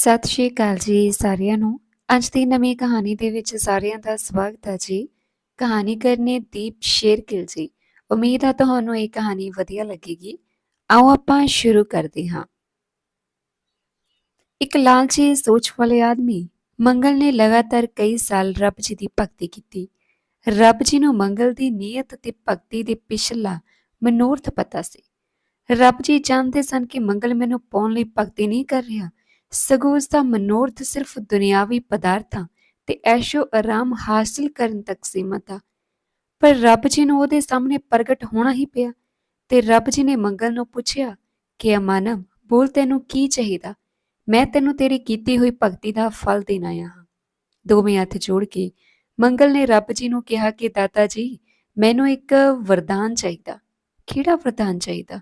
ਸਤਿ ਸ਼੍ਰੀ ਅਕਾਲ ਜੀ ਸਾਰਿਆਂ ਨੂੰ। ਅੱਜ ਦੀ ਨਵੀਂ ਕਹਾਣੀ ਦੇ ਵਿੱਚ ਸਾਰਿਆਂ ਦਾ ਸਵਾਗਤ ਹੈ ਜੀ। ਕਹਾਣੀਕਾਰ ਨੇ ਦੀਪ ਸ਼ੇਰਕਿਲ ਜੀ। ਉਮੀਦ ਹੈ ਤੁਹਾਨੂੰ ਇਹ ਕਹਾਣੀ ਵਧੀਆ ਲੱਗੇਗੀ। ਆਓ ਆਪਾਂ ਸ਼ੁਰੂ ਕਰਦੇ ਹਾਂ। ਇੱਕ ਲਾਲਚੀ ਸੋਚ ਵਾਲੇ ਆਦਮੀ ਮੰਗਲ ਨੇ ਲਗਾਤਾਰ ਕਈ ਸਾਲ ਰੱਬ ਜੀ ਦੀ ਭਗਤੀ ਕੀਤੀ। ਰੱਬ ਜੀ ਨੂੰ ਮੰਗਲ ਦੀ ਨੀਅਤ ਤੇ ਭਗਤੀ ਦੇ ਪਿਛਲਾ ਮਨੋਰਥ ਪਤਾ ਸੀ। ਰੱਬ ਜੀ ਜਾਣਦੇ ਸਨ ਕਿ ਮੰਗਲ ਮੈਨੂੰ ਪਾਉਣ ਲਈ ਭਗਤੀ ਨਹੀਂ ਕਰ ਰਿਹਾ। ਸਗੋਂ ਉਸ ਦਾ ਮਨੋਰਥ ਸਿਰਫ ਦੁਨਿਆਵੀ ਪਦਾਰਥਾਂ ਤੇ ਐਸ਼ੋ ਆਰਾਮ ਹਾਸਲ ਕਰਨ ਤੱਕ ਸੀਮਤ ਆ। ਪਰ ਰੱਬ ਜੀ ਨੂੰ ਉਹਦੇ ਸਾਹਮਣੇ ਪ੍ਰਗਟ ਹੋਣਾ ਹੀ ਪਿਆ ਤੇ ਰੱਬ ਜੀ ਨੇ ਮੰਗਲ ਨੂੰ ਪੁੱਛਿਆ ਕਿ, ਅਮਾਨਵ, ਬੋਲ ਤੈਨੂੰ ਕੀ ਚਾਹੀਦਾ? ਮੈਂ ਤੈਨੂੰ ਤੇਰੀ ਕੀਤੀ ਹੋਈ ਭਗਤੀ ਦਾ ਫਲ ਦੇਣ ਆਇਆ ਹਾਂ। ਦੋਵੇਂ ਹੱਥ ਜੋੜ ਕੇ ਮੰਗਲ ਨੇ ਰੱਬ ਜੀ ਨੂੰ ਕਿਹਾ ਕਿ, ਦਾਤਾ ਜੀ, ਮੈਨੂੰ ਇੱਕ ਵਰਦਾਨ ਚਾਹੀਦਾ। ਕਿਹੜਾ ਵਰਦਾਨ ਚਾਹੀਦਾ?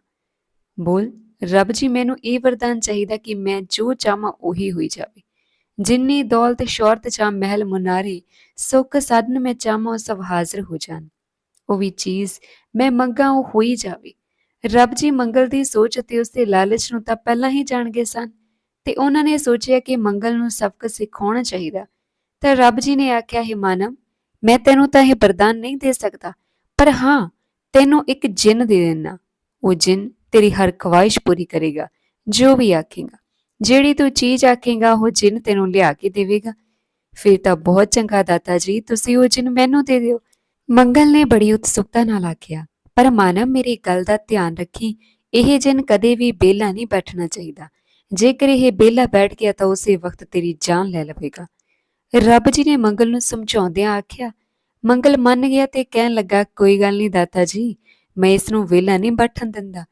ਬੋਲ ਰੱਬ ਜੀ, ਮੈਨੂੰ ਇਹ ਵਰਦਾਨ ਚਾਹੀਦਾ ਕਿ ਮੈਂ ਜੋ ਚਾਹਾਂ ਉਹੀ ਹੋਈ ਜਾਵੇ। ਜਿੰਨੀ ਦੌਲਤ ਸ਼ੌਹਰਤ ਜਾਂ ਮਹਿਲ ਮੁਨਾਰੇ ਸੁੱਖ ਸਾਧਨ ਮੈਂ ਚਾਹਾਂ ਉਹ ਸਭ ਹਾਜ਼ਰ ਹੋ ਜਾਣ। ਉਹ ਵੀ ਚੀਜ਼ ਮੈਂ ਮੰਗਾ ਉਹ ਹੋਈ ਜਾਵੇ। ਰੱਬ ਜੀ, ਮੰਗਲ ਦੀ ਸੋਚ ਅਤੇ ਉਸਦੇ ਲਾਲਚ ਨੂੰ ਤਾਂ ਪਹਿਲਾਂ ਹੀ ਜਾਣ ਗਏ ਸਨ, ਤੇ ਉਹਨਾਂ ਨੇ ਸੋਚਿਆ ਕਿ ਮੰਗਲ ਨੂੰ ਸਬਕ ਸਿਖਾਉਣਾ ਚਾਹੀਦਾ। ਤਾਂ ਰੱਬ ਜੀ ਨੇ ਆਖਿਆ, ਹੈ ਮਾਨਵ, ਮੈਂ ਤੈਨੂੰ ਤਾਂ ਇਹ ਵਰਦਾਨ ਨਹੀਂ ਦੇ ਸਕਦਾ, ਪਰ ਹਾਂ, ਤੈਨੂੰ ਇੱਕ ਜਿੰਨ ਦੇ ਦੇਣਾ ਉਹ ਜਿੰਨ ਤੇਰੀ ਹਰ ਖਵਾਇਸ਼ ਪੂਰੀ ਕਰੇਗਾ, ਜੋ ਵੀ ਆਖੇਗਾ। ਜਿਹੜੀ ਤੂੰ ਚੀਜ਼ ਆਖੇਗਾ, ਉਹ ਜਿੰਨ ਤੈਨੂੰ ਲਿਆ ਕੇ ਦੇਵੇਗਾ। ਫਿਰ ਤਾਂ ਬਹੁਤ ਚੰਗਾ ਦਾਤਾ ਜੀ, ਤੁਸੀਂ ਉਹ ਜਿੰਨ ਮੈਨੂੰ ਦੇ ਦਿਓ। ਮੰਗਲ ਨੇ ਬੜੀ ਉਤਸੁਕਤਾ ਨਾਲ ਆਖਿਆ, ਪਰ ਮਾਨਵ ਮੇਰੀ ਗੱਲ ਦਾ ਧਿਆਨ ਰੱਖੀ, ਇਹ ਜਿੰਨ ਕਦੇ ਵੀ ਬੇਲਾ ਨਹੀਂ ਬੈਠਣਾ ਚਾਹੀਦਾ। ਜੇਕਰ ਇਹ ਬੇਲਾ ਬੈਠ ਗਿਆ ਤਾਂ ਉਸੇ ਵਕਤ ਤੇਰੀ ਜਾਨ ਲੈ ਲਵੇਗਾ। ਰੱਬ ਜੀ ਨੇ ਮੰਗਲ ਨੂੰ ਸਮਝਾਉਂਦਿਆਂ ਆਖਿਆ, ਮੰਗਲ ਮੰਨ ਗਿਆ ਤੇ ਕਹਿਣ ਲੱਗਾ, ਕੋਈ ਗੱਲ ਨਹੀਂ ਦਾਤਾ ਜੀ, ਮੈਂ ਇਸ ਨੂੰ ਵੇਲਾ ਨਹੀਂ ਬੈਠਣ ਦਿੰਦਾ।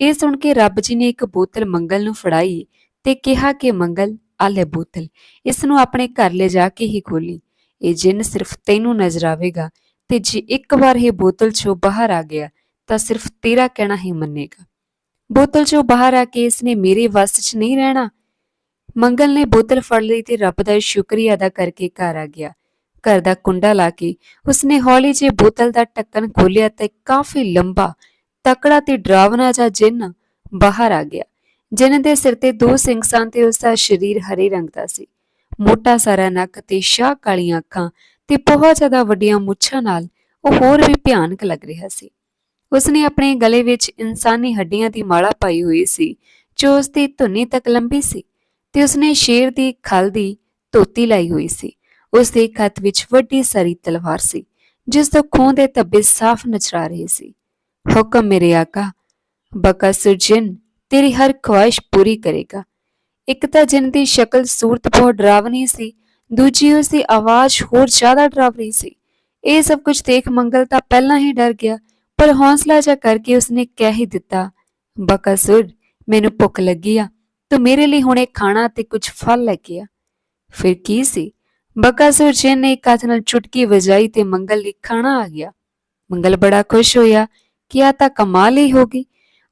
ਇਹ ਸੁਣ ਕੇ ਰੱਬ ਜੀ ਨੇ ਇੱਕ ਬੋਤਲ ਮੰਗਲ ਨੂੰ ਫੜਾਈ ਤੇ ਕਿਹਾ ਕਿ ਮੰਗਲ, ਆ ਲੈ ਬੋਤਲ ਇਸ ਨੂੰ ਆਪਣੇ ਘਰ ਲੈ ਜਾ ਕੇ ਹੀ ਖੋਲੀ। ਇਹ ਜਿੰਨ ਸਿਰਫ ਤੈਨੂੰ ਨਜ਼ਰ ਆਵੇਗਾ ਤੇ ਜੇ ਇੱਕ ਵਾਰ ਇਹ ਬੋਤਲ ਚੋਂ ਬਾਹਰ ਆ ਗਿਆ ਤਾਂ ਸਿਰਫ ਤੇਰਾ ਕਹਿਣਾ ਹੀ ਮੰਨੇਗਾ। ਬੋਤਲ ਚੋਂ ਬਾਹਰ ਆ ਕੇ ਇਸਨੇ ਮੇਰੇ ਵੱਸ 'ਚ ਨਹੀਂ ਰਹਿਣਾ। ਮੰਗਲ ਨੇ ਬੋਤਲ ਫੜ ਲਈ ਤੇ ਰੱਬ ਦਾ ਸ਼ੁਕਰੀਆ ਅਦਾ ਕਰਕੇ ਘਰ ਆ ਗਿਆ। ਘਰ ਦਾ ਕੁੰਡਾ ਲਾ ਕੇ ਉਸਨੇ ਹੌਲੀ ਜਿਹੀ ਬੋਤਲ ਦਾ ਢੱਕਣ ਖੋਲ੍ਹਿਆ ਤੇ ਕਾਫੀ ਲੰਬਾ ਤਕੜਾ ਤੇ ਡਰਾਵਨਾ ਜਿਹਾ ਜਿੰਨ ਬਾਹਰ ਆ ਗਿਆ, ਜਿੰਨ ਦੇ ਸਿਰ ਤੇ ਦੋ ਸਿੰਘ ਸਨ ਤੇ ਉਸ ਦਾ ਸਰੀਰ ਹਰੇ ਰੰਗ ਦਾ ਸੀ। ਮੋਟਾ ਸਾਰਾ ਨੱਕ ਤੇ ਸ਼ਾਹ ਕਾਲੀਆਂ ਅੱਖਾਂ ਤੇ ਬਹੁਤ ਜ਼ਿਆਦਾ ਵੱਡੀਆਂ ਮੁੱਛਾਂ ਨਾਲ ਉਹ ਹੋਰ ਵੀ ਭਿਆਨਕ ਲੱਗ ਰਿਹਾ ਸੀ। ਉਸਨੇ ਆਪਣੇ ਗਲੇ ਵਿੱਚ ਇਨਸਾਨੀ ਹੱਡੀਆਂ ਦੀ ਮਾਲਾ ਪਾਈ ਹੋਈ ਸੀ, ਜੋ ਉਸ ਦੀ ਧੁੰਨੀ ਤੱਕ ਲੰਬੀ ਸੀ ਤੇ ਉਸਨੇ ਸ਼ੇਰ ਦੀ ਖਲ ਦੀ ਧੋਤੀ ਲਾਈ ਹੋਈ ਸੀ। ਉਸ ਦੇ ਹੱਥ ਵਿੱਚ ਵੱਡੀ ਸਾਰੀ ਤਲਵਾਰ ਸੀ, ਜਿਸ ਤੋਂ ਖੂਨ ਦੇ ਧੱਬੇ ਸਾਫ਼ ਨਜ਼ਰ ਆ ਰਹੇ ਸੀ। ਹੁਕਮ ਮੇਰੇ ਆਕਾ ਬਕਸੁਰ ਜਿਨ ਤੇਰੀ ਹਰ ਖੁਆਇਸ਼ ਪੂਰੀ ਕਰੇਗਾ। ਇੱਕ ਤਾਂ ਜਿਨ ਦੀ ਸ਼ਕਲ ਸੂਰਤ ਬਹੁਤ ਡਰਾਵਨੀ ਸੀ, ਦੂਜੀ ਉਸ ਦੀ ਆਵਾਜ਼ ਹੋਰ ਜ਼ਿਆਦਾ ਡਰਾਵਨੀ ਸੀ। ਇਹ ਸਭ ਕੁਝ ਦੇਖ ਮੰਗਲ ਤਾਂ ਪਹਿਲਾਂ ਹੀ ਡਰ ਗਿਆ, ਪਰ ਹੌਸਲਾ ਜਾ ਕਰਕੇ ਉਸਨੇ ਕਹਿ ਹੀ ਦਿੱਤਾ ਬਕਾਸੁਰ ਮੈਨੂੰ ਭੁੱਖ ਲੱਗੀ ਆ, ਤੂੰ ਮੇਰੇ ਲਈ ਹੁਣੇ ਖਾਣਾ ਤੇ ਕੁਝ ਫਲ ਲੈ ਕੇ ਆ। ਫਿਰ ਕੀ ਸੀ? ਬਕਾਸੁਰ ਜਿਨ ਨੇ ਇੱਕ ਹੱਥ ਨਾਲ ਚੁਟਕੀ ਵਜਾਈ ਤੇ ਮੰਗਲ ਲਈ ਖਾਣਾ ਆ ਗਿਆ। ਮੰਗਲ ਬੜਾ ਖੁਸ਼ ਹੋਇਆ ਕਿ ਆ ਤਾਂ ਕਮਾਲ ਹੀ ਹੋ ਗਈ।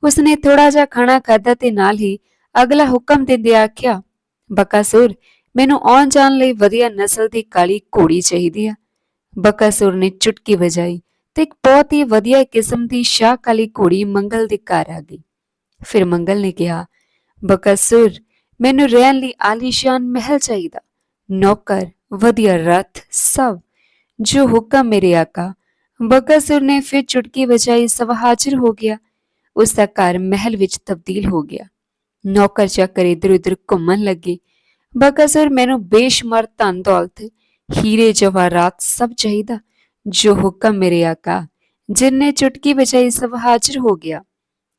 ਉਸਨੇ ਥੋੜਾ ਜਿਹਾ ਖਾਣਾ ਖਾਧਾ ਤੇ ਨਾਲ ਹੀ ਅਗਲਾ ਹੁਕਮ ਦਿੰਦੇ ਆਖਿਆ, ਬਕਾਸੁਰ, ਮੈਨੂੰ ਆਉਣ ਜਾਣ ਲਈ ਵਧੀਆ ਨਸਲ ਦੀ ਕਾਲੀ ਘੋੜੀ ਚਾਹੀਦੀ ਆ। ਬਕਾਸੁਰ ਨੇ ਚੁਟਕੀ ਵਜਾਈ ਤੇ ਇੱਕ ਬਹੁਤ ਹੀ ਵਧੀਆ ਕਿਸਮ ਦੀ ਸ਼ਾਹ ਕਾਲੀ ਘੋੜੀ ਮੰਗਲ ਦੇ ਘਰ ਆ ਗਈ। ਫਿਰ ਮੰਗਲ ਨੇ ਕਿਹਾ, ਬਕਾਸੁਰ, ਮੈਨੂੰ ਰਹਿਣ ਲਈ ਆਲੀਸ਼ਾਨ ਮਹਿਲ ਚਾਹੀਦਾ। ਨੌਕਰ, ਵਧੀਆ ਰਥ, ਸਭ, ਜੋ ਹੁਕਮ ਮੇਰੇ ਆਕਾ ਬਕਾਸੁਰ ਨੇ ਫਿਰ ਚੁਟਕੀ ਵਜਾਈ ਸਭ ਹਾਜ਼ਰ ਹੋ ਗਿਆ। ਉਸ ਦਾ ਘਰ ਮਹਿਲ ਵਿੱਚ ਤਬਦੀਲ ਹੋ ਗਿਆ। ਨੌਕਰ ਚੱਕਰ ਇਧਰ ਉਧਰ ਘੁੰਮਣ ਲੱਗੇ। ਬਕਾਸੁਰ ਮੈਨੂੰ ਬੇਸ਼ੁਮਾਰ ਧਨ ਦੌਲਤ, ਹੀਰੇ ਜਵਾਹਰਾਤ ਸਭ ਚਾਹੀਦਾ, ਜੋ ਹੁਕਮ ਮੇਰੇ ਆਕਾ ਜਿਨਨੇ ਚੁਟਕੀ ਵਜਾਈ ਸਭ ਹਾਜ਼ਰ ਹੋ ਗਿਆ।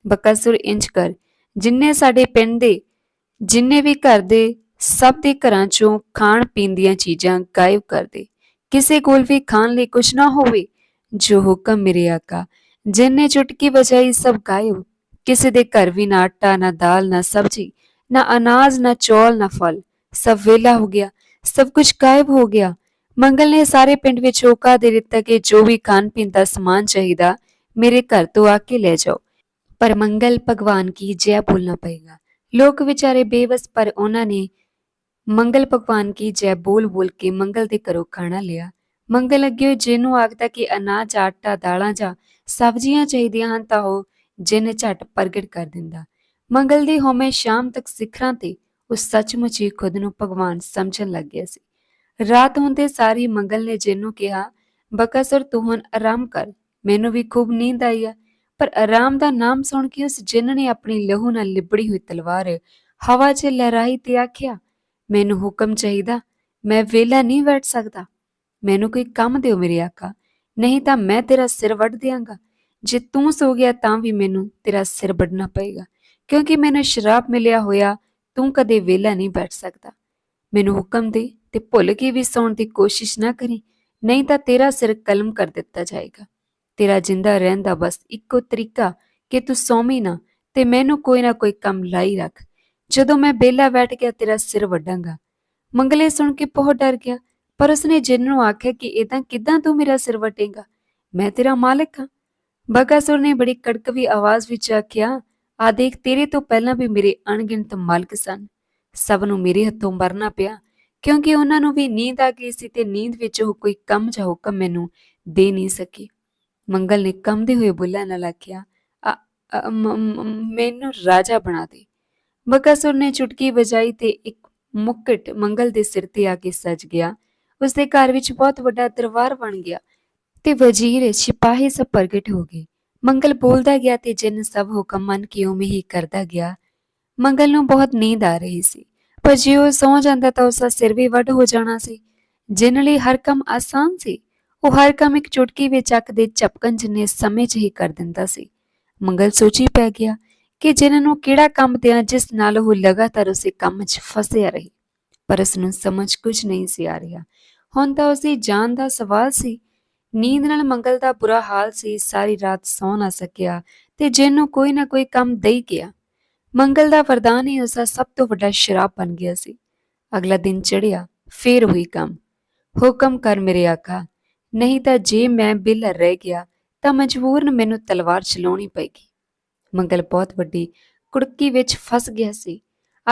ਬਕਾਸੁਰ ਇੰਜ ਕਰ, ਜਿੰਨੇ ਸਾਡੇ ਪਿੰਡ ਦੇ, ਜਿੰਨੇ ਵੀ ਘਰ ਦੇ, ਸਭ ਦੇ ਘਰਾਂ ਚੋਂ ਖਾਣ ਪੀਣ ਦੀਆਂ ਚੀਜ਼ਾਂ ਗਾਇਬ ਕਰ ਦੇ। ਕਿਸੇ ਕੋਲ ਵੀ ਖਾਣ ਲਈ ਕੁਝ ਨਾ ਹੋਵੇ ਜੋ ਹੁਕਮ ਮੇਰੇ ਆਕਾ। ਜਿੰਨੇ ਚੁਟਕੀ ਵਜਾਈ ਸਭ ਗਾਇਬ ਕਿਸੇ ਦੇ ਘਰ ਵੀ ਨਾ ਆਟਾ, ਨਾ ਦਾਲ, ਨਾ ਸਬਜ਼ੀ, ਨਾ ਅਨਾਜ, ਨਾ ਚੌਲ, ਨਾ ਫਲ। ਸਭ ਵੇਲਾ ਹੋ ਗਿਆ। ਸਭ ਕੁਝ ਗਾਇਬ ਹੋ ਗਿਆ। ਮੰਗਲ ਨੇ ਸਾਰੇ ਪਿੰਡ ਵਿੱਚ ਹੋਕਾ ਦੇ ਦਿੱਤਾ ਕਿ ਜੋ ਵੀ ਖਾਣ ਪੀਣ ਦਾ ਸਮਾਨ ਚਾਹੀਦਾ, ਮੇਰੇ ਘਰ ਤੋਂ ਆ ਕੇ ਲੈ ਜਾਓ। ਪਰ ਮੰਗਲ ਭਗਵਾਨ ਕੀ ਜੈ ਬੋਲਣਾ ਪਏਗਾ। ਲੋਕ ਵਿਚਾਰੇ ਬੇਵਸ, ਪਰ ਉਹਨਾਂ ਨੇ ਮੰਗਲ ਭਗਵਾਨ ਕੀ ਜੈ ਬੋਲ ਬੋਲ ਕੇ ਮੰਗਲ ਦੇ ਘਰੋਂ ਖਾਣਾ ਲਿਆ। ਮੰਗਲ ਅੱਗੇ ਜਿਹਨੂੰ ਆਖਦਾ ਕਿ ਅਨਾਜ, ਆਟਾ, ਦਾਲਾਂ ਜਾਂ ਸਬਜ਼ੀਆਂ ਚਾਹੀਦੀਆਂ ਹਨ, ਤਾਂ ਉਹ ਜਿੰਨ ਝਟ ਪ੍ਰਗਟ ਕਰ ਦਿੰਦਾ। ਮੰਗਲ ਦੀ ਹੋਮੇ ਸ਼ਾਮ ਤੱਕ ਸਿਖਰਾਂ ਤੇ ਉਸ ਸੱਚਮੁੱਚ ਹੀ ਖੁਦ ਨੂੰ ਭਗਵਾਨ ਸਮਝਣ ਲੱਗ ਗਿਆ ਸੀ। ਰਾਤ ਹੁੰਦੇ ਸਾਰੀ ਮੰਗਲ ਨੇ ਜਿੰਨ ਨੂੰ ਕਿਹਾ, ਬਕਾਸੁਰ, ਤੂੰ ਹੁਣ ਆਰਾਮ ਕਰ। ਮੈਨੂੰ ਵੀ ਖੂਬ ਨੀਂਦ ਆਈ ਆ। ਪਰ ਆਰਾਮ ਦਾ ਨਾਮ ਸੁਣ ਕੇ ਉਸ ਜਿੰਨ ਨੇ ਆਪਣੀ ਲਹੂ ਨਾਲ ਲਿਬੜੀ ਹੋਈ ਤਲਵਾਰ ਹਵਾ 'ਚ ਲਹਿਰਾਈ ਤੇ ਆਖਿਆ, ਮੈਨੂੰ ਹੁਕਮ ਚਾਹੀਦਾ, ਮੈਂ ਵੇਲਾ ਨਹੀਂ ਬੈਠ ਸਕਦਾ। ਮੈਨੂੰ ਕੋਈ ਕੰਮ ਦਿਓ ਮੇਰੇ ਆਕਾ। ਨਹੀਂ ਤਾਂ ਮੈਂ ਤੇਰਾ ਸਿਰ ਵੱਢ ਦਿਆਂਗਾ। ਜੇ ਤੂੰ ਸੋ ਗਿਆ ਤਾਂ ਵੀ ਮੈਨੂੰ ਤੇਰਾ ਸਿਰ ਵੱਢਣਾ ਪਏਗਾ। ਕਿਉਂਕਿ ਮੈਨੂੰ ਸ਼ਰਾਪ ਮਿਲਿਆ ਹੋਇਆ, ਤੂੰ ਕਦੇ ਵੇਲਾ ਨਹੀਂ ਬੈਠ ਸਕਦਾ। ਮੈਨੂੰ ਹੁਕਮ ਦੇ ਤੇ ਭੁੱਲ ਕੇ ਵੀ ਸੌਣ ਦੀ ਕੋਸ਼ਿਸ਼ ਨਾ ਕਰੀ, ਨਹੀਂ ਤਾਂ ਤੇਰਾ ਸਿਰ ਕਲਮ ਕਰ ਦਿੱਤਾ ਜਾਏਗਾ। ਤੇਰਾ ਜਿੰਦਾ ਰਹਿਣ ਦਾ ਬਸ ਇੱਕੋ ਤਰੀਕਾ ਕਿ ਤੂੰ ਸੌਵੇਂ ਨਾ ਤੇ ਮੈਨੂੰ ਕੋਈ ਨਾ ਕੋਈ ਕੰਮ ਲਾਈ ਰੱਖ। ਜਦੋਂ ਮੈਂ ਬੇਲਾ ਬੈਠ ਗਿਆ, ਤੇਰਾ ਸਿਰ ਵੱਢਾਂਗਾ। ਮੰਗਲੇ ਸੁਣ ਕੇ ਬਹੁਤ ਡਰ ਗਿਆ। ਪਰ ਉਸਨੇ ਜਿੰਨ ਨੂੰ ਆਖਿਆ ਕਿ ਇਦਾਂ ਕਿਦਾਂ ਤੂੰ ਮੇਰਾ ਸਿਰ ਵਟੇਗਾ? ਮੈਂ ਤੇਰਾ ਮਾਲਕ ਹਾਂ। ਬਕਾਸੁਰ ਨੇ ਬੜੀ ਕੜਕਵੀ ਆਵਾਜ਼ ਵਿੱਚ ਆਖਿਆ, ਆ ਦੇਖ, ਤੇਰੇ ਤੋਂ ਪਹਿਲਾਂ ਵੀ ਮੇਰੇ ਅਣਗਿਣਤ ਮਾਲਕ ਸਨ। ਸਭ ਨੂੰ ਮੇਰੇ ਹੱਥੋਂ ਮਰਨਾ ਪਿਆ। ਕਿਉਂਕਿ ਉਹਨਾਂ ਨੂੰ ਵੀ ਨੀਂਦ ਆ ਗਈ ਸੀ ਤੇ ਨੀਂਦ ਵਿੱਚ ਉਹ ਕੋਈ ਕੰਮ ਜਾਂ ਹੁਕਮ ਮੈਨੂੰ ਦੇ ਨਹੀਂ ਸਕੀ। ਮੰਗਲ ਨੇ ਕੰਮਦੇ ਹੋਏ ਬੁੱਲਾਂ ਨਾਲ ਆਖਿਆ "ਅ- ਮੈਨੂੰ ਰਾਜਾ ਬਣਾ ਦੇ। ਬਕਾਸੁਰ ਨੇ ਚੁਟਕੀ ਵਜਾਈ ਤੇ ਇੱਕ ਮੁਕਟ ਮੰਗਲ ਦੇ ਸਿਰ ਤੇ ਆ ਕੇ ਸਜ ਗਿਆ। ਉਸਦੇ ਘਰ ਵਿੱਚ ਬਹੁਤ ਵੱਡਾ ਦਰਬਾਰ ਬਣ ਗਿਆ ਤੇ ਵਜ਼ੀਰ ਸਿਪਾਹੀ ਸਭ ਪ੍ਰਗਟ ਹੋ ਗਏ। ਮੰਗਲ ਬੋਲਦਾ ਗਿਆ ਤੇ ਜਿੰਨ ਸਭ ਹੁਕਮ ਮੰਨ ਕੇ ਉਵੇਂ ਹੀ ਕਰਦਾ ਗਿਆ। ਮੰਗਲ ਨੂੰ ਬਹੁਤ ਨੀਂਦ ਆ ਰਹੀ ਸੀ, ਪਰ ਜੇ ਉਹ ਸੌ ਜਾਂਦਾ ਤਾਂ ਉਸਦਾ ਸਿਰ ਵੀ ਵੱਢ ਹੋ ਜਾਣਾ ਸੀ। ਜਿਨ ਲਈ ਹਰ ਕੰਮ ਆਸਾਨ ਸੀ, ਉਹ ਹਰ ਕੰਮ ਇੱਕ ਚੁਟਕੀ ਵਿੱਚ ਚੱਕ ਦੇ ਝਪਕਣ ਜਿੰਨੇ ਸਮੇਂ 'ਚ ਹੀ ਕਰ ਦਿੰਦਾ ਸੀ। ਮੰਗਲ ਸੋਚੀ ਪੈ ਗਿਆ ਕਿ ਜਿਨ੍ਹਾਂ ਨੂੰ ਕਿਹੜਾ ਕੰਮ ਦਿਆਂ ਜਿਸ ਨਾਲ ਉਹ ਲਗਾਤਾਰ ਉਸੇ ਕੰਮ 'ਚ ਫਸਿਆ ਰਹੇ। ਪਰ ਉਸ ਨੂੰ ਸਮਝ ਕੁਝ ਨਹੀਂ ਸੀ ਆ ਰਿਹਾ। ਹੁਣ ਤਾਂ ਉਸਦੀ ਜਾਨ ਦਾ ਸਵਾਲ ਸੀ। ਨੀਂਦ ਨਾਲ ਮੰਗਲ ਦਾ ਬੁਰਾ ਹਾਲ ਸੀ, ਸਾਰੀ ਰਾਤ ਸੌ ਨਾ ਸਕਿਆ ਤੇ ਜਿਹਨੂੰ ਕੋਈ ਨਾ ਕੋਈ ਕੰਮ ਦੇਈ ਗਿਆ। ਮੰਗਲ ਦਾ ਵਰਦਾਨ ਹੀ ਉਸਦਾ ਸਭ ਤੋਂ ਵੱਡਾ ਸ਼ਰਾਪ ਬਣ ਗਿਆ ਸੀ। ਅਗਲਾ ਦਿਨ ਚੜਿਆ ਫੇਰ ਹੋਈ ਕੰਮ। ਹੁਕਮ ਕਰ ਮੇਰੇ ਆਕਾ, ਨਹੀਂ ਤਾਂ ਜੇ ਮੈਂ ਬਿਲ ਰਹਿ ਗਿਆ ਤਾਂ ਮਜਬੂਰਨ ਮੈਨੂੰ ਤਲਵਾਰ ਚਲਾਉਣੀ ਪਏਗੀ। ਮੰਗਲ ਬਹੁਤ ਵੱਡੀ ਕੁੜਕੀ ਵਿੱਚ ਫਸ ਗਿਆ ਸੀ।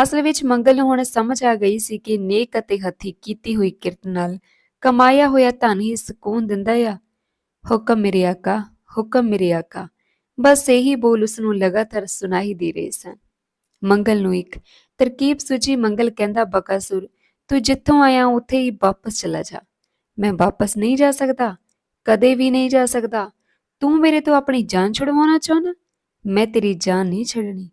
ਅਸਲ ਵਿੱਚ ਮੰਗਲ ਨੂੰ ਹੁਣ ਸਮਝ ਆ ਗਈ ਸੀ ਕਿ ਨੇਕ ਅਤੇ ਹੱਥੀ ਕੀਤੀ ਹੋਈ ਕਿਰਤ ਨਾਲ ਕਮਾਇਆ ਹੋਇਆ ਧਨ ਹੀ ਸਕੂਨ ਦਿੰਦਾ ਆ। ਹੁਕਮ ਮੇਰੇ ਆਕਾ, ਹੁਕਮ ਮੇਰੇ ਆਕਾ। ਬਸ ਇਹੀ ਬੋਲ ਉਸ ਨੂੰ ਲਗਾਤਾਰ ਸੁਣਾਈ ਦੇ ਰਹੇ ਸਨ। ਮੰਗਲ ਨੂੰ ਇੱਕ ਤਰਕੀਬ ਸੁਝੀ ਮੰਗਲ ਕਹਿੰਦਾ, ਬਕਾਸੁਰ, ਤੂੰ ਜਿੱਥੋਂ ਆਇਆ ਉੱਥੇ ਹੀ ਵਾਪਸ ਚਲਾ ਜਾ। ਮੈਂ ਵਾਪਸ ਨਹੀਂ ਜਾ ਸਕਦਾ, ਕਦੇ ਵੀ ਨਹੀਂ ਜਾ ਸਕਦਾ। ਤੂੰ ਮੇਰੇ ਤੋਂ ਆਪਣੀ ਜਾਨ ਛੁਡਵਾਉਣਾ ਚਾਹੁੰਦਾ? ਮੈਂ ਤੇਰੀ ਜਾਨ ਨਹੀਂ ਛੱਡਣੀ।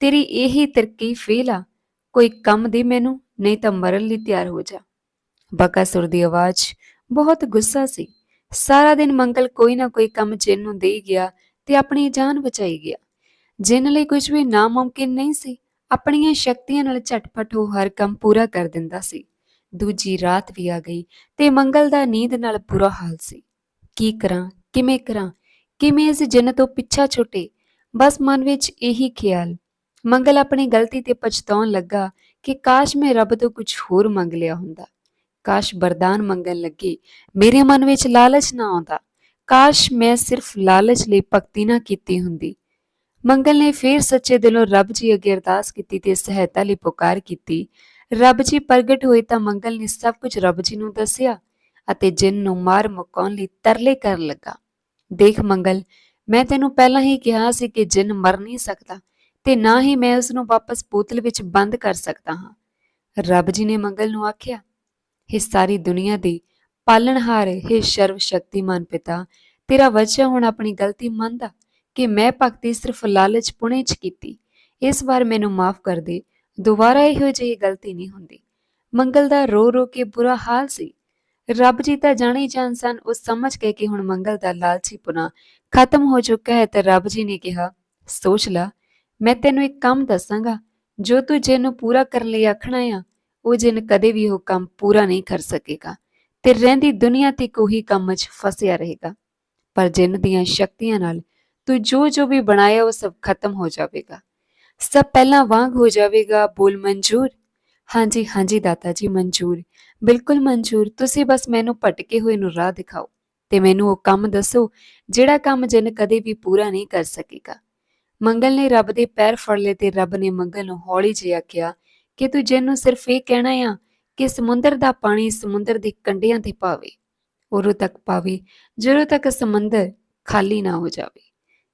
ਤੇਰੀ ਇਹੀ ਤਰਕੀਬ ਫੇਲ ਆ। ਕੋਈ ਕੰਮ ਦੇ ਮੈਨੂੰ, ਨਹੀਂ ਤਾਂ ਮਰਨ ਲਈ ਤਿਆਰ ਹੋ ਜਾ। ਬਕਾਸੁਰ ਦੀ ਆਵਾਜ਼ ਬਹੁਤ ਗੁੱਸਾ ਸੀ। ਸਾਰਾ ਦਿਨ ਮੰਗਲ ਕੋਈ ਨਾ ਕੋਈ ਕੰਮ ਜਿੰਨ ਨੂੰ ਦੇ ਗਿਆ ਤੇ ਆਪਣੀ ਜਾਨ ਬਚਾਈ ਗਿਆ। ਜਿੰਨ ਲਈ ਕੁਝ ਵੀ ਨਾਮੁਮਕਿਨ ਨਹੀਂ ਸੀ, ਆਪਣੀਆਂ ਸ਼ਕਤੀਆਂ ਨਾਲ ਝਟਪਟ ਉਹ ਹਰ ਕੰਮ ਪੂਰਾ ਕਰ ਦਿੰਦਾ ਸੀ। ਦੂਜੀ ਰਾਤ ਵੀ ਆ ਗਈ ਤੇ ਮੰਗਲ ਦਾ ਨੀਂਦ ਨਾਲ ਬੁਰਾ ਹਾਲ ਸੀ। ਕੀ ਕਰਾਂ, ਕਿਵੇਂ ਕਰਾਂ, ਕਿਵੇਂ ਇਸ ਜਿੰਨ ਤੋਂ ਪਿੱਛਾ ਛੁੱਟੇ? ਬਸ ਮਨ ਵਿੱਚ ਇਹੀ ਖਿਆਲ ਮੰਗਲ ਆਪਣੀ ਗਲਤੀ ਤੇ ਪਛਤਾਉਣ ਲੱਗਾ ਕਿ ਕਾਸ਼ ਮੈਂ ਰੱਬ ਤੋਂ ਕੁਝ ਹੋਰ ਮੰਗ ਲਿਆ ਹੁੰਦਾ। ਕਾਸ਼ ਬਰਦਾਨ ਮੰਗਣ ਲੱਗੀ, ਮੇਰੇ ਮਨ ਵਿੱਚ ਲਾਲਚ ਨਾ ਆਉਂਦਾ। ਕਾਸ਼ ਮੈਂ ਸਿਰਫ ਲਾਲਚ ਲਈ ਭਗਤੀ ਨਾ ਕੀਤੀ ਹੁੰਦੀ। ਮੰਗਲ ਨੇ ਫੇਰ ਸੱਚੇ ਦਿਲੋਂ ਰੱਬ ਜੀ ਅੱਗੇ ਅਰਦਾਸ ਕੀਤੀ ਤੇ ਸਹਾਇਤਾ ਲਈ ਪੁਕਾਰ ਕੀਤੀ। ਰੱਬ ਜੀ ਪ੍ਰਗਟ ਹੋਏ ਤਾਂ ਮੰਗਲ ਨੇ ਸਭ ਕੁਝ ਰੱਬ ਜੀ ਨੂੰ ਦੱਸਿਆ ਅਤੇ ਜਿੰਨ ਨੂੰ ਮਾਰ ਮੁਕਾਉਣ ਲਈ ਤਰਲੇ ਕਰਨ ਲੱਗਾ। ਦੇਖ ਮੰਗਲ, ਮੈਂ ਤੈਨੂੰ ਪਹਿਲਾਂ ਹੀ ਕਿਹਾ ਸੀ ਕਿ ਜਿੰਨ ਮਰ ਨਹੀਂ ਸਕਦਾ ਤੇ ਨਾ ਹੀ ਮੈਂ ਉਸ ਨੂੰ ਵਾਪਸ ਬੋਤਲ ਵਿੱਚ ਬੰਦ ਕਰ ਸਕਦਾ ਹਾਂ। ਰੱਬ ਜੀ ਨੇ ਮੰਗਲ ਨੂੰ ਆਖਿਆ ਇਹ ਸਾਰੀ ਦੁਨੀਆ ਦੀ ਪਾਲਣਹਾਰ हे ਸਰਵ ਸ਼ਕਤੀਮਾਨ ਪਿਤਾ, ਤੇਰਾ ਵਜ੍ਹਾ ਹੁਣ ਆਪਣੀ ਗਲਤੀ ਮੰਨਦਾ ਕਿ ਮੈਂ ਭਗਤੀ ਸਿਰਫ ਲਾਲਚ ਪੁਣੇ ਚ ਕੀਤੀ। ਇਸ ਵਾਰ ਮੈਨੂੰ ਮਾਫ ਕਰ ਦੇ, ਦੁਬਾਰਾ ਇਹੋ ਜਿਹੀ ਗਲਤੀ ਨਹੀਂ ਹੁੰਦੀ। ਮੰਗਲ ਦਾ ਰੋ ਰੋ ਕੇ ਬੁਰਾ ਹਾਲ ਸੀ। ਰੱਬ ਜੀ ਤਾਂ ਜਾਣੇ ਹੀ ਜਾਣ ਸਨ, ਉਹ ਸਮਝ ਗਏ ਕਿ ਹੁਣ ਮੰਗਲ ਦਾ ਲਾਲਚੀ ਪੁਣਾ ਖਤਮ ਹੋ ਚੁੱਕਾ ਹੈ ਤੇ ਰੱਬ ਜੀ ਨੇ ਕਿਹਾ, ਸੋਚ ਲੈ ਮੈਂ ਤੈਨੂੰ ਇੱਕ ਕੰਮ ਦੱਸਾਂਗਾ। ਜੋ ਤੂੰ ਜਿਹਨੂੰ ਪੂਰਾ ਕਰਨ ਲਈ ਆਖਣਾ ਆ, ਉਹ ਜਿੰਨ ਕਦੇ ਵੀ ਉਹ ਕੰਮ ਪੂਰਾ ਨਹੀਂ ਕਰ ਸਕੇਗਾ। ਤੇ ਰਹਿੰਦੀ ਦੁਨੀਆ ਤੇ ਕੋਈ ਕੰਮ 'ਚ ਫਸਿਆ ਰਹੇਗਾ। ਪਰ ਜਿੰਨ ਦੀਆਂ ਸ਼ਕਤੀਆਂ ਨਾਲ ਤੂੰ ਜੋ ਜੋ ਵੀ ਬਣਾਇਆ, ਉਹ ਸਭ ਖਤਮ ਹੋ ਜਾਵੇਗਾ। ਸਭ ਪਹਿਲਾਂ ਵਾਂਗ ਹੋ ਜਾਵੇਗਾ, ਬੋਲ ਮਨਜ਼ੂਰ? ਹਾਂਜੀ ਹਾਂਜੀ ਦਾਤਾ ਜੀ, ਮਨਜ਼ੂਰ। ਬਿਲਕੁਲ ਮਨਜ਼ੂਰ। ਤੁਸੀਂ ਬਸ ਮੈਨੂੰ ਭਟਕੇ ਹੋਏ ਨੂੰ ਰਾਹ ਦਿਖਾਓ ਤੇ ਮੈਨੂੰ ਉਹ ਕੰਮ ਦੱਸੋ, ਜਿਹੜਾ ਕੰਮ ਜਿੰਨ ਕਦੇ ਵੀ ਪੂਰਾ ਨਹੀਂ ਕਰ ਸਕੇਗਾ। ਮੰਗਲ ਨੇ ਰੱਬ ਦੇ ਪੈਰ ਫੜ ਲਏ ਤੇ ਰੱਬ ਨੇ ਮੰਗਲ ਨੂੰ ਹੌਲੀ ਜਿਹਾ ਕਿਹਾ, ਕਿ ਤੂੰ ਜਿਹਨੂੰ ਸਿਰਫ ਇਹ ਕਹਿਣਾ ਆ ਕਿ ਸਮੁੰਦਰ ਦਾ ਪਾਣੀ ਸਮੁੰਦਰ ਦੇ ਕੰਢਿਆਂ ਤੇ ਪਾਵੇ, ਉਦੋਂ ਤੱਕ ਪਾਵੇ, ਜਦੋਂ ਤੱਕ ਸਮੁੰਦਰ ਖਾਲੀ ਨਾ ਹੋ ਜਾਵੇ।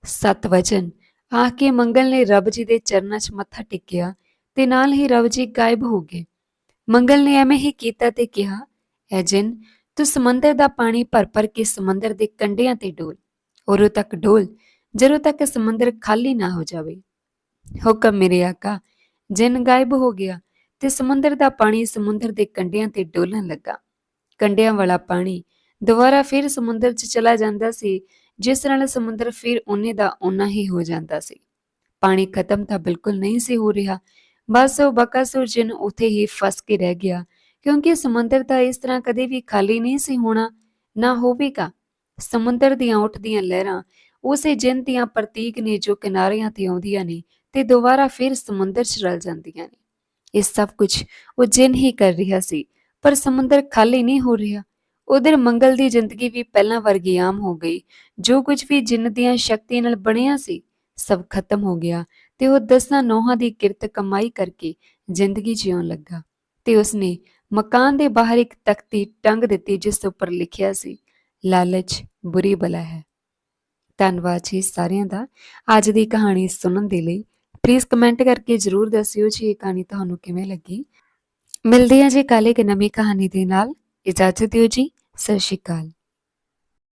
ਸਤ ਵਚਨ, ਆਖ ਕੇ ਮੰਗਲ ਨੇ ਰੱਬ ਜੀ ਦੇ ਚਰਨਾਂ 'ਚ ਮੱਥਾ ਟੇਕਿਆ ਤੇ ਨਾਲ ਹੀ ਰਵ ਜੀ ਗਾਇਬ ਹੋ ਗਏ। ਮੰਗਲ ਨੇ ਐਵੇਂ ਹੀ ਕੀਤਾ ਤੇ ਕਿਹਾ, ਐ ਜਿਨ, ਤੂੰ ਸਮੁੰਦਰ ਦਾ ਪਾਣੀ ਭਰ ਭਰ ਕੇ ਸਮੁੰਦਰ ਦੇ ਕੰਢਿਆਂ ਤੇ ਡੋਲ, ਉਦੋਂ ਤੱਕ ਡੋਲ ਜਦੋਂ ਤੱਕ ਸਮੁੰਦਰ ਖਾਲੀ ਨਾ ਹੋ ਜਾਵੇ। ਹੁਕਮ ਮੇਰੇ ਆਕਾ, ਜਿਨ ਗਾਇਬ ਹੋ ਗਿਆ ਤੇ ਸਮੁੰਦਰ ਦਾ ਪਾਣੀ ਸਮੁੰਦਰ ਦੇ ਕੰਢਿਆਂ ਤੇ ਡੋਲਣ ਲੱਗਾ। ਕੰਢਿਆਂ ਵਾਲਾ ਪਾਣੀ ਦੁਬਾਰਾ ਫਿਰ ਸਮੁੰਦਰ 'ਚ ਚਲਾ ਜਾਂਦਾ ਸੀ, ਜਿਸ ਨਾਲ ਸਮੁੰਦਰ ਫਿਰ ਉਹਨੇ ਦਾ ਓਨਾ ਹੀ ਹੋ ਜਾਂਦਾ ਸੀ। ਪਾਣੀ ਖਤਮ ਤਾਂ ਬਿਲਕੁਲ ਨਹੀਂ ਸੀ ਹੋ ਰਿਹਾ, ਬਸ ਉਹ ਬਕਾਸੁਰ ਜਿਨ ਉਥੇ ਹੀ ਫਸ ਕੇ ਰਹਿ ਗਿਆ, ਕਿਉਂਕਿ ਸਮੁੰਦਰ ਤਾਂ ਇਸ ਤਰ੍ਹਾਂ ਕਦੇ ਵੀ ਖਾਲੀ ਨਹੀਂ ਸੀ ਹੋਣਾ, ਨਾ ਹੋਵੇਗਾ। ਸਮੁੰਦਰ ਦੀਆਂ ਉੱਠਦੀਆਂ ਲਹਿਰਾਂ ਉਸੇ ਜਿੰਨ ਦੀਆਂ ਪ੍ਰਤੀਕ ਨੇ ਜੋ ਕਿਨਾਰਿਆਂ ਤੇ ਆਉਂਦੀਆਂ ਨੇ ਤੇ ਦੁਬਾਰਾ ਫਿਰ ਸਮੁੰਦਰ 'ਚ ਰਲ ਜਾਂਦੀਆਂ ਨੇ। ਇਹ ਸਭ ਕੁਝ ਉਹ ਜਿੰਨ ਹੀ ਕਰ ਰਿਹਾ ਸੀ, ਪਰ ਸਮੁੰਦਰ ਖਾਲੀ ਨਹੀਂ ਹੋ ਰਿਹਾ। ਉਧਰ ਮੰਗਲ ਦੀ ਜ਼ਿੰਦਗੀ ਵੀ ਪਹਿਲਾਂ ਵਰਗੀ ਆਮ ਹੋ ਗਈ। ਜੋ ਕੁਝ ਵੀ ਜਿੰਨ ਦੀਆਂ ਸ਼ਕਤੀਆਂ ਨਾਲ ਬਣਿਆ ਸੀ, ਸਭ ਖਤਮ ਹੋ ਗਿਆ ਤੇ ਉਹ ਦਸਾਂ ਨੋਹਾਂ ਦੀ ਕਿਰਤ ਕਮਾਈ ਕਰਕੇ ਜ਼ਿੰਦਗੀ ਜਿਉਣ ਲੱਗਾ। ਤੇ ਉਸਨੇ ਮਕਾਨ ਦੇ ਬਾਹਰ ਇੱਕ ਤਖਤੀ ਟੰਗ ਦਿੱਤੀ ਜਿਸ ਉੱਪਰ ਲਿਖਿਆ ਸੀ, ਲਾਲਚ ਬੁਰੀ ਬਲਾ ਹੈ। ਧੰਨਵਾਦ ਜੀ ਸਾਰਿਆਂ ਦਾ। ਅੱਜ ਦੀ ਕਹਾਣੀ ਸੁਣਨ ਦੇ ਲਈ ਪਲੀਜ਼ ਕਮੈਂਟ ਕਰਕੇ ਜਰੂਰ ਦੱਸਿਓ ਜੀ ਇਹ ਕਹਾਣੀ ਤੁਹਾਨੂੰ ਕਿਵੇਂ ਲੱਗੀ। ਮਿਲਦੇ ਹਾਂ ਜੀ ਕੱਲ੍ਹ ਇੱਕ ਨਵੀਂ ਕਹਾਣੀ ਦੇ ਨਾਲ। ਇਜਾਜ਼ਤ ਦਿਓ ਜੀ। ਸਤਿ ਸ਼੍ਰੀ ਅਕਾਲ।